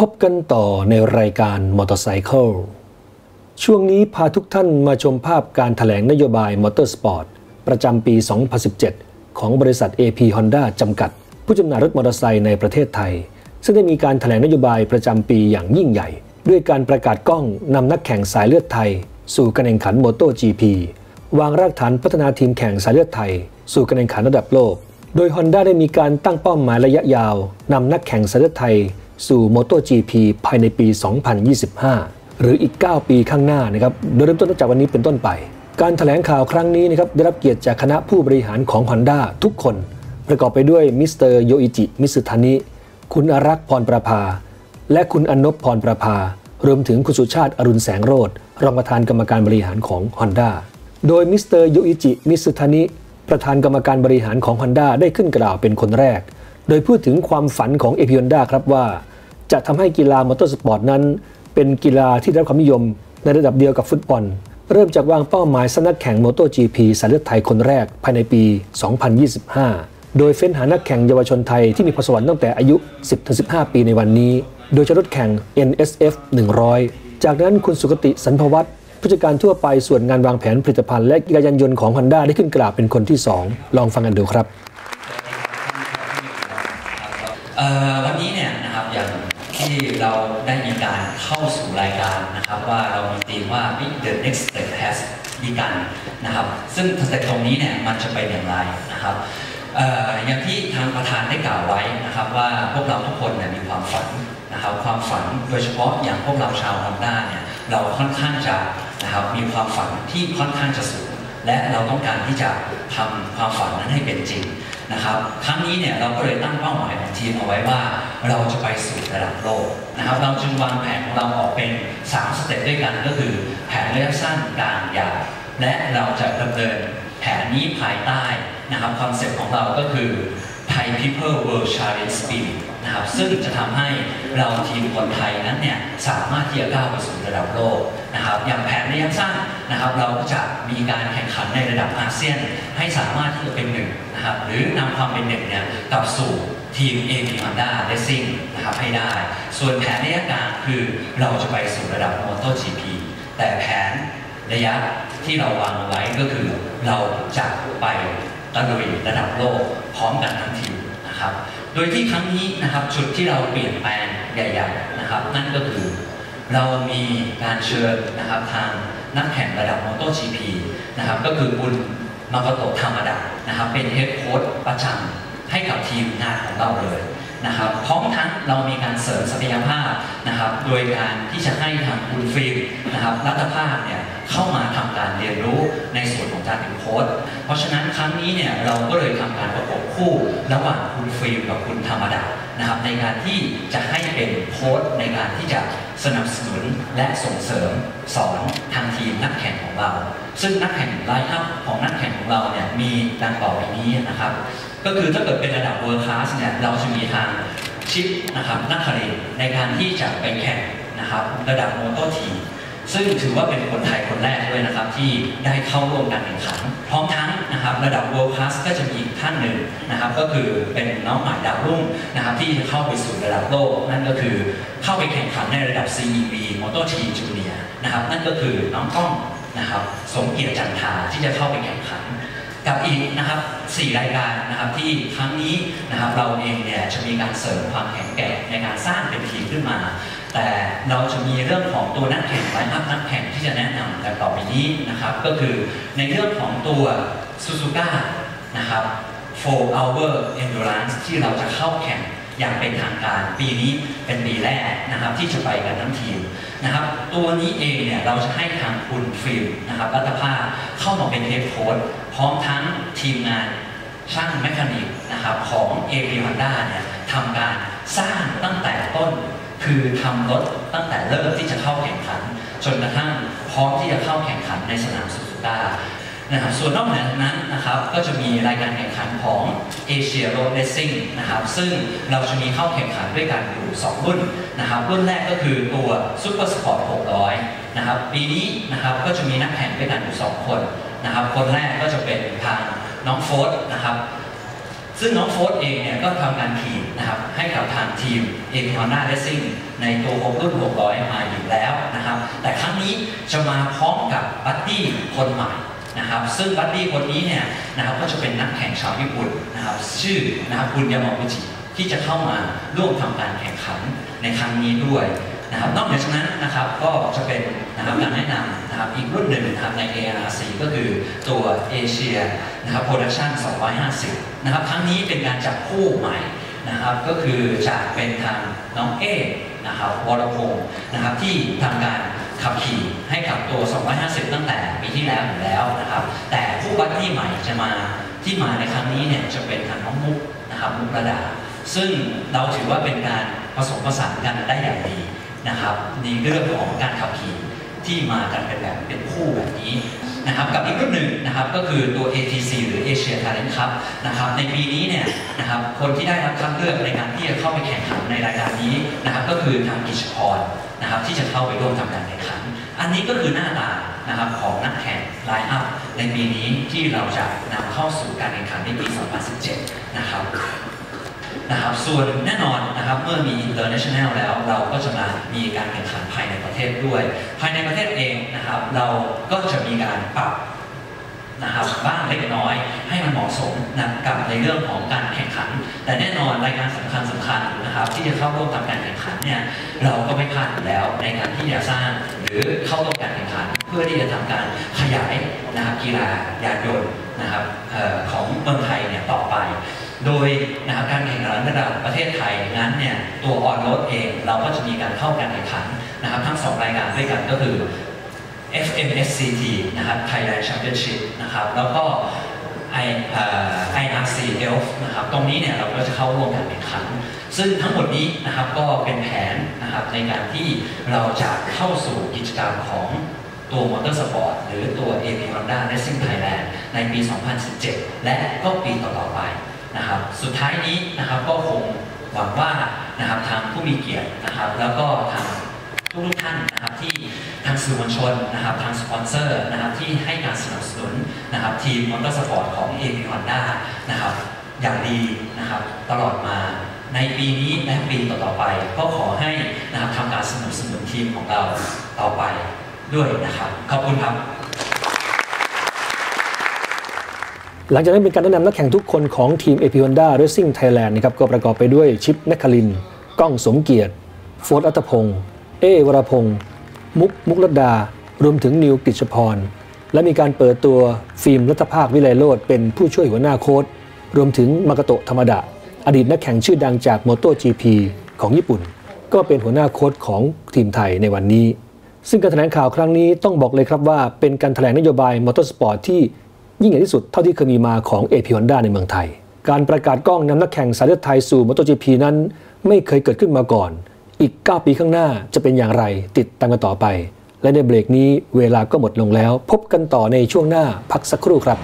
พบกันต่อในรายการมอเตอร์ไซค์ช่วงนี้พาทุกท่านมาชมภาพการถแถลงนโยบายมอเตอร์สปอร์ตประจำปี 2017 ของบริษัท AP Honda จำกัด ผู้จำหน่ายรถมอเตอร์ไซค์ในประเทศไทย ซึ่งได้มีการถแถลงนโยบายประจำปีอย่างยิ่งใหญ่ ด้วยการประกาศกล้องนำนักแข่งสายเลือดไทย สู่การแข่งขันโมโต GP วางรากฐานพัฒนาทีมแข่งสายเลือดไทย สู่การแข่งขันระดับโลก โดย Honda ได้มีการตั้งเป้าหมายระยะยาว นำนักแข่งสายเลือดไทย สู่ MotoGP ภายในปี 2025 หรืออีก 9 ปีข้างหน้านะครับ โดยเริ่มต้นจากวันนี้เป็นต้นไป การถแถลงข่าวครั้งนี้นะครับได้รับเกียรติจากคณะผู้บริหารของ Honda ทุกคน ประกอบไปด้วยมิสเตอร์โยอิจิ มิสุทานิ คุณอารักษ์พรประภา และคุณอนบพรประภา รวมถึงคุณสุชาติอรุณแสงโรธรองประธานกรรมการบริหารของ Honda โดยมิสเตอร์โยอิจิ มิสุทานิประธานกรรมการบริหารของ Honda ได้ขึ้นกล่าวเป็นคนแรก โดยพูดถึงความฝันของเอพิอนดาครับว่า จะทำให้กีฬามอเตอร์สปอร์ตนั้น เป็นกีฬาที่ได้รับความนิยมในระดับเดียวกับฟุตบอล เริ่มจากวางเป้าหมายสนักแข่งโมโต GP สายเลือดไทยคนแรกภายในปี 2025 โดยเฟ้นหานักแข่งเยาวชนไทยที่มีพรสวรรค์ตั้งแต่อายุ 10-15 ปีในวันนี้ โดยจะรถแข่ง NSF 100 จากนั้นคุณสุกติสันพวัตผู้จัดการทั่วไปส่วนงานวางแผนผลิตภัณฑ์และกีฬายานยนต์ของ Honda ได้ขึ้นกล่าวเป็นคนที่ 2 ลองฟังกันดูครับ วันนี้เนี่ยนะครับอย่างที่เราได้มีการเข้าสู่รายการนะครับ ว่าเรามีธีมว่า the next step has begun นะครับซึ่งสเต็ปตรงนี้เนี่ยมันจะไปอย่างไรนะครับอย่างที่ทางประธานได้กล่าวไว้นะครับ ว่าพวกเราทุกคนเนี่ยมีความฝันนะครับความฝันโดยเฉพาะอย่างพวกเราชาวฮอนด้าเนี่ยเราค่อนข้างจะนะครับมีความฝันที่ค่อนข้างจะสูงและเราต้องการที่จะทำความฝันนั้นให้เป็นจริง นะครับครั้งนี้เนี่ยเราก็เลยตั้งเป้าหมายของทีมเอาไว้ว่าเราจะไปสู่ระดับโลกนะครับ เราจึงวางแผนของเราออกเป็น 3 สเต็ปด้วยกันก็คือ แผนระยะสั้นกลางยาวและเราจะดำเนินแผนนี้ภายใต้นะครับคอนเซ็ปต์ของเราก็คือ Thai People World Challenge Spirit นะครับซึ่งจะทำให้เราทีมคนไทยนั้นเนี่ยสามารถที่จะก้าวไปสู่ระดับโลกนะครับอย่างแผนระยะสั้นนะครับเราจะมีการแข่งขันในระดับอาเซียน ให้สามารถที่จะเป็นหนึ่งนะครับหรือนำความเป็นหนึ่งเนี่ยกลับสู่ทีม a อ h o n d a Racing นะครับให้ได้ ส่วนแผนระยะกลางคือเราจะไปสู่ระดับ MotoGP แต่แผนระยะที่เราวางไว้ก็คือเราจะไป ตะลุยระดับโลกพร้อมกันทั้งทีนะครับ โดยที่ครั้งนี้นะครับจุดที่เราเปลี่ยนแปลงใหญ่ๆนะครับ นั่นก็คือเรามีการเชิญนะครับทางนักแข่งระดับมอเตอร์จีพีนะครับก็คือคุณมาโกโตะธรรมดานะครับ เป็นเฮดโค้ชประจำให้กับทีมงานของเราเลยนะครับพร้อมทั้งเรามีการเสริมศักยภาพนะครับ โดยการที่จะให้ทางคุณฟิล์มนะครับรัตภาพเนี่ย เข้ามาทำการเรียนรู้ในส่วนของการเป็นโค้ชเพราะฉะนั้นครั้งนี้เนี่ยเราก็เลยทำการประกบคู่ระหว่างคุณฟิล์มกับคุณธรรมดานะครับในการที่จะให้เป็นโค้ชในการที่จะสนับสนุนและส่งเสริมสอนทางทีมนักแข่งของเรา ซึ่งนักแข่งไลน์อัพของนักแข่งของเราเนี่ยมีดังต่อไปนี้นะครับ ก็คือถ้าเกิดเป็นระดับเวิร์คลาสเนี่ยเราจะมีทางชิปนะครับนักขริในการที่จะไปแข่งนะครับระดับโมโตที ซึ่งถือว่าเป็นคนไทยคนแรกด้วยนะครับที่ได้เข้าร่วมการแข่งขัน พร้อมทั้งนะครับระดับ World Class ก็จะมีอีกท่านหนึ่งนะครับ ก็คือเป็นน้องใหม่ดาวรุ่งนะครับที่จะเข้าไปสู่ระดับโลก นั่นก็คือเข้าไปแข่งขันในระดับ CEV Motor Team Junior นะครับนั่นก็คือน้องก้องนะครับสมเกียรติจันทาที่จะเข้าไปแข่งขันกับอีกนะครับ 4 รายการนะครับที่ครั้งนี้นะครับเราเองเนี่ยจะมีการเสริมความแข็งแกร่งในการสร้างเป็นทีมขึ้นมา แต่เราจะมีเรื่องของตัวนักแข่งไลน์อัพนักแข่งที่จะแนะนำกันต่อไปนี้นะครับ ก็คือในเรื่องของตัวซูซูก้านะครับ4 hour endurance ที่เราจะเข้าแข่งอย่างเป็นทางการ ปีนี้เป็นปีแรกนะครับที่จะไปกันทั้งทีมนะครับตัวนี้เองเนี่ยเราจะให้ทางคุณฟิลนะครับรัตภาเข้ามาเป็นเทปโค้ดพร้อมทั้งทีมงานช่างแมคานิกนะครับของ a อ Honda เนี่ยทำการสร้างตั้งแต่ คือทำรถตั้งแต่เริ่มที่จะเข้าแข่งขัน จนกระทั่งพร้อมที่จะเข้าแข่งขันในสนามสุสุก้านะครับส่วนนอกเหนือนั้นนะครับก็จะมีรายการแข่งขันของเอเชียโรดเรซิ่งนะครับซึ่งเราจะมีเข้าแข่งขันด้วยกันอยู่ 2 รุ่นนะครับรุ่นแรกก็คือตัวซูเปอร์สปอร์ต600 นะครับปีนี้นะครับก็จะมีนักแข่งด้วยกันอยู่ 2 คนนะครับคนแรกก็จะเป็นทางน้องโฟร์นะครับ ซึ่งน้องโฟร์เองเนี่ยก็ทำการขี่นะครับให้กับทางทีม a p Honda Racing ในตัว6รุ่น600มาอยู่แล้วนะครับ แต่ครั้งนี้จะมาพร้อมกับบัดดี้คนใหม่นะครับ ซึ่งบัดดี้คนนี้เนี่ยนะครับก็จะเป็นนักแข่งชาวญี่ปุ่นนะครับ ชื่อนะครับคุณยามากุจิที่จะเข้ามาร่วมทำการแข่งขันในครั้งนี้ด้วยนะครับ นอกจากนั้นนะครับก็จะเป็นนะครับการแนะนำนะครับอีกรุ่นหนึ่งนะครับใน ARC ก็คือตัวเอเชียนะครับ Production 250 นะครับครั้งนี้เป็นการจับคู่ใหม่นะครับก็คือจะเป็นทางน้องเอนะครับวรพงศ์นะครับที่ทำการขับขี่ให้กับตัว 250 ตั้งแต่ปีที่แล้วอยู่แล้วนะครับแต่ผู้บัดที่ใหม่จะมาที่มาในครั้งนี้เนี่ยจะเป็นทางน้องมุกนะครับมุกระดา ซึ่งเราถือว่าเป็นการผสมผสานกันได้อย่างดีนะครับในเรื่องของการขับขี่ที่มากันเป็นแบบเป็นคู่แบบนี้นะครับกับอีกรุ่นหนึ่งนะครับก็คือตัว ATC หรือ Asia Talent Cup นะครับในปีนี้เนี่ยนะครับคนที่ได้รับคัดเลือกในการที่จะเข้าไปแข่งขันในรายการนี้นะครับก็คือทางกิจพรนะครับที่จะเข้าไปร่วมทำการแข่งขัน อันนี้ก็คือหน้าตานะครับของนักแข่งไลน์อัพในปีนี้ที่เราจะนำเข้าสู่การแข่งขันในปี 2017 นะครับนะครับส่วนแน่นอนนะครับเมื่อมี international แล้วเราก็จะมามีการแข่งขันภายในประเทศด้วย ภายในประเทศเองนะครับเราก็จะมีการปรับนะครับบ้างเล็กน้อย ให้มันเหมาะสมนะกับในเรื่องของการแข่งขัน แต่แน่นอนรายการสำคัญสำคัญนะครับ ที่จะเข้าร่วมทำการแข่งขันเนี่ยเราก็ไม่พลาดอยู่แล้วในการที่จะสร้างหรือเข้าร่วมการแข่งขัน เพื่อที่จะทำการขยายนะครับกีฬายานยนต์นะครับออของเมืองไทยเนี่ยต่อไปโดยนะครับการแข่งขันระดับประเทศไทยนั้นเนี่ยตัวออนโรดเองเราก็จะมีการเข้าการแข่งขันนะครับทั้งสองรายการด้วยกันก็คือ FMSCT นะครับ Thailand Championship นะครับแล้วก็ I เอ่อ IRC Elf นะครับตรงนี้เนี่ยเราก็จะเข้าร่วมการแข่งขัน ซึ่งทั้งหมดนี้นะครับก็เป็นแผนนะครับในการที่เราจะเข้าสู่กิจกรรมของตัวมอเตอร์สปอร์ตหรือตัว AP Honda Racing Thailand ในปี 2017 และก็ปีต่อๆไปนะครับสุดท้ายนี้นะครับก็คงหวังว่านะครับทางผู้มีเกียรตินะครับ แล้วก็ทางทุกทุกๆท่านนะครับที่ ทางสื่อมวลชนนะครับทางสปอนเซอร์นะครับที่ให้การสนับสนุนนะครับทีมมอเตอร์สปอร์ตของ AP Honda นะครับอย่างดีนะครับตลอดมาในปีนี้และปีต่อๆไป ก็ขอให้นะครับทำการสนับสนุนทีมของเราต่อไปด้วยนะครับ ขอบคุณครับหลังจากนั้นเป็นการแนะนำนักแข่งทุกคนของทีม AP Honda Racing Thailand นะครับก็ประกอบไปด้วยชิปนักคลิน ก้องสมเกียรติ โฟร์อัตพงศ์เอวรพงศ์ มุกมุกลดารวมถึงนิวกฤษพร และมีการเปิดตัวฟิล์มรัฐภาควิไลโรดเป็นผู้ช่วยหัวหน้าโค้ดรวมถึงมากโตะธรรมดะ อดีตนักแข่งชื่อดังจาก MotoGP ของญี่ปุ่น ก็เป็นหัวหน้าโค้ดของทีมไทยในวันนี้ ซึ่งการแถลงข่าวครั้งนี้ต้องบอกเลยครับว่าเป็นการแถลงนโยบายมอเตอร์สปอร์ตที่ยิ่งใหญ่ที่สุดเท่าที่เคยมีมาของ AP Honda ในเมืองไทย การประกาศกล้องนำนักแข่งสายเลือดไทยสู่ MotoGP นั้น ไม่เคยเกิดขึ้นมาก่อน อีก 9 ปีข้างหน้าจะเป็นอย่างไรติดตามกันต่อไป และในเบรกนี้เวลาก็หมดลงแล้ว พบกันต่อในช่วงหน้าพักสักครู่ครับ